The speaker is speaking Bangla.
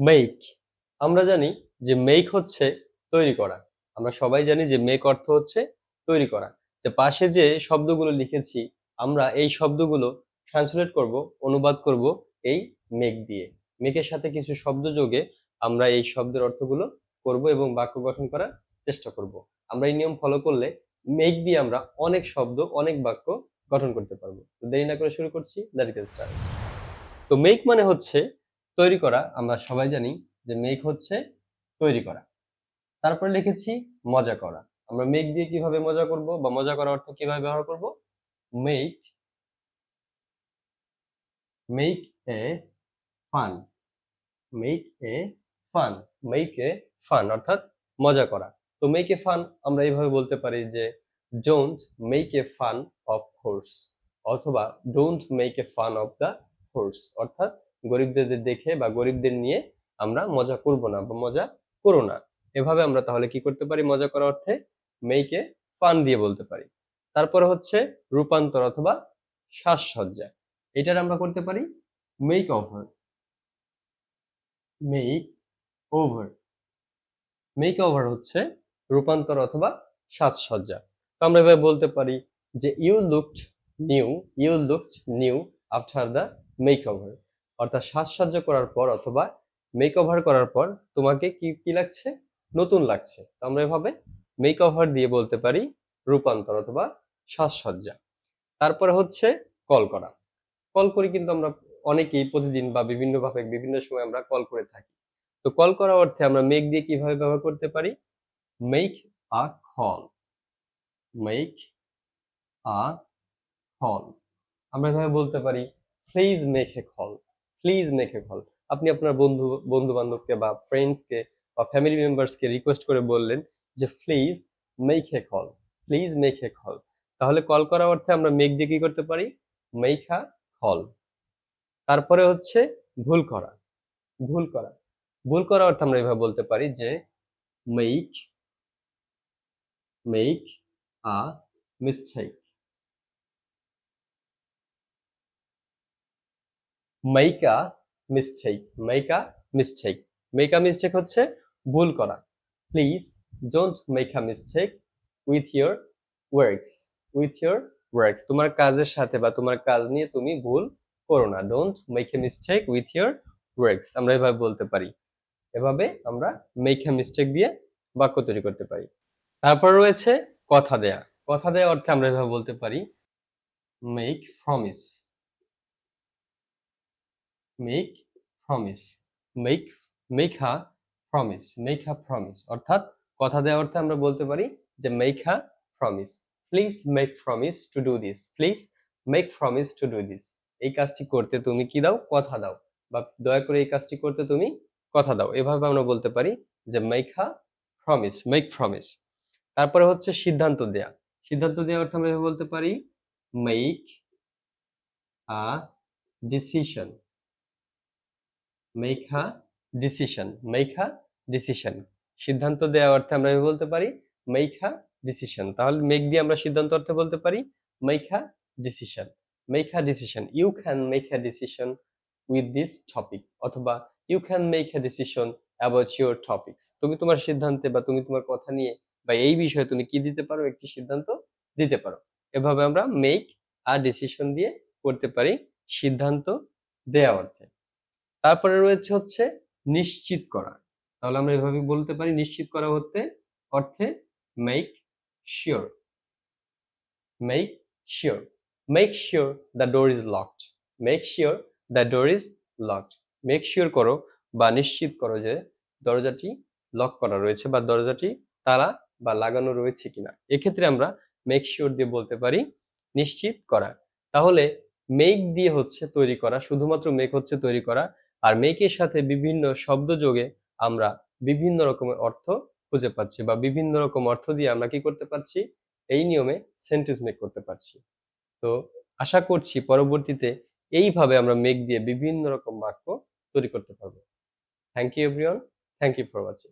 মেক আমরা জানি যে মেক হচ্ছে তৈরি করা। আমরা সবাই জানি যে মেক অর্থ হচ্ছে তৈরি করা। যে পাশে যে শব্দগুলো লিখেছি, আমরা এই শব্দগুলো ট্রান্সলেট করব, অনুবাদ করব এই মেক দিয়ে। মেকের সাথে কিছু শব্দ যোগে আমরা এই শব্দের অর্থগুলো করব এবং বাক্য গঠন করার চেষ্টা করব। আমরা এই নিয়ম ফলো করলে মেক দিয়ে আমরা অনেক শব্দ, অনেক বাক্য গঠন করতে পারব। দেরি না করে শুরু করছি দ্যাট তো মেক মানে হচ্ছে তৈরি করা, আমরা সবাই জানি যে মেক হচ্ছে তৈরি করা। তারপরে লিখেছি মজা করা। আমরা মেক দিয়ে কীভাবে মজা করব বা মজা করার অর্থ কীভাবে ব্যবহার করব? Make make a fun make a fun make a fun অর্থাৎ মজা করা। তো মেক এ ফান আমরা এইভাবে বলতে পারি যে don't make a fun of force অথবা don't make a fun of the force অর্থাৎ গরিবদের দেখে বা গরিবদের নিয়ে আমরা মজা করব না বা মজা করো না। এভাবে আমরা তাহলে কি করতে পারি? মজা করার অর্থে মেয়েকে ফান দিয়ে বলতে পারি। তারপরে হচ্ছে রূপান্তর অথবা সাজসজ্জা। এটার আমরা করতে পারি make over make over make over হচ্ছে রূপান্তর অথবা সাজসজ্জা। তো আমরা এভাবে বলতে পারি যে you looked new you looked new after the make over অর্থাৎ সাজসজ্জা করার পর অথবা মেক ওভার করার পর তোমাকে কি কি লাগছে? নতুন লাগছে। তো আমরা এভাবে মেক ওভার দিয়ে বলতে পারি রূপান্তর অথবা সাজসজ্জা। তারপরে হচ্ছে কল করা। কল করি কিন্তু আমরা অনেকেই প্রতিদিন বা বিভিন্নভাবে বিভিন্ন সময় আমরা কল করে থাকি। তো কল করা অর্থে আমরা মেক দিয়ে কীভাবে ব্যবহার করতে পারি? Make a call make a call আমরা এভাবে বলতে পারি please make a call please make a call আপনি আপনার বন্ধু বন্ধু বান্ধবকে বা ফ্রেন্ডসকে বা ফ্যামিলি মেম্বার্সকে রিকোয়েস্ট করে বললেন যে please make a call please make a call তাহলে কল করার অর্থে আমরা মেক দিয়ে কি করতে পারি? আ কল তারপরে হচ্ছে ভুল করা ভুল করা। ভুল করার অর্থে আমরা এভাবে বলতে পারি যে make make a mistake a mistake a mistake make mistake হচ্ছে ভুল করা। Please don't make a mistake with your works with your works তোমার কাজের সাথে বা তোমার কাজ নিয়ে তুমি ভুল করো না। Don't make a mistake with your works আমরা এভাবে বলতে পারি। এভাবে আমরা মেক এ মিস্টেক দিয়ে বাক্য তৈরি করতে পারি। তারপর রয়েছে কথা দেয়া। কথা দেয়া অর্থে আমরা এভাবে বলতে পারি make promise make promise make make a promise make a promise অর্থাৎ কথা দেওয়ার অর্থে আমরা বলতে পারি যে make a promise please make promise to do this please make promise to do this এই কাজটি করতে তুমি কি দাও? কথা দাও। বা দয়া করে এই কাজটি করতে তুমি কথা দাও। এভাবে আমরা বলতে পারি যে make a promise make promise তারপরে হচ্ছে সিদ্ধান্ত দেয়া। সিদ্ধান্ত দেওয়ার অর্থে আমরা বলতে পারি make a decision a decision a decision সিদ্ধান্ত দেওয়া অর্থে আমরা বলতে পারি? আ ডিসিশন তাহলে মেক দিয়ে আমরা সিদ্ধান্ত অর্থে বলতে পারি a decision a decision you can make a decision with this topic অথবা you can make a decision about your topics তুমি তোমার সিদ্ধান্তে বা তুমি তোমার কথা নিয়ে বা এই বিষয়ে তুমি কি দিতে পারো? একটি সিদ্ধান্ত দিতে পারো। এভাবে আমরা মেক আ ডিসিশন দিয়ে করতে পারি সিদ্ধান্ত দেওয়া অর্থে। তারপরে রয়েছে হচ্ছে নিশ্চিত করা। তাহলে আমরা এভাবে বলতে পারি, নিশ্চিত করা হতে অর্থে make sure make sure make sure the door is locked make sure the door is locked make sure করো বা নিশ্চিত করো যে দরজাটি লক করা রয়েছে বা দরজাটি তালা বা লাগানো রয়েছে কিনা। এক্ষেত্রে আমরা মেক শিওর দিয়ে বলতে পারি নিশ্চিত করা। তাহলে মেক দিয়ে হচ্ছে তৈরি করা, শুধুমাত্র মেক হচ্ছে তৈরি করা আর মেকের সাথে বিভিন্ন শব্দ যোগে আমরা বিভিন্ন রকমের অর্থ খুঁজে পাচ্ছি বা বিভিন্ন রকম অর্থ দিয়ে আমরা কি করতে পারছি? এই নিয়মে সেন্টেন্স মেক করতে পারছি। তো আশা করছি পরবর্তীতে এইভাবে আমরা মেক দিয়ে বিভিন্ন রকম বাক্য তৈরি করতে পারব। Thank you everyone thank you for watching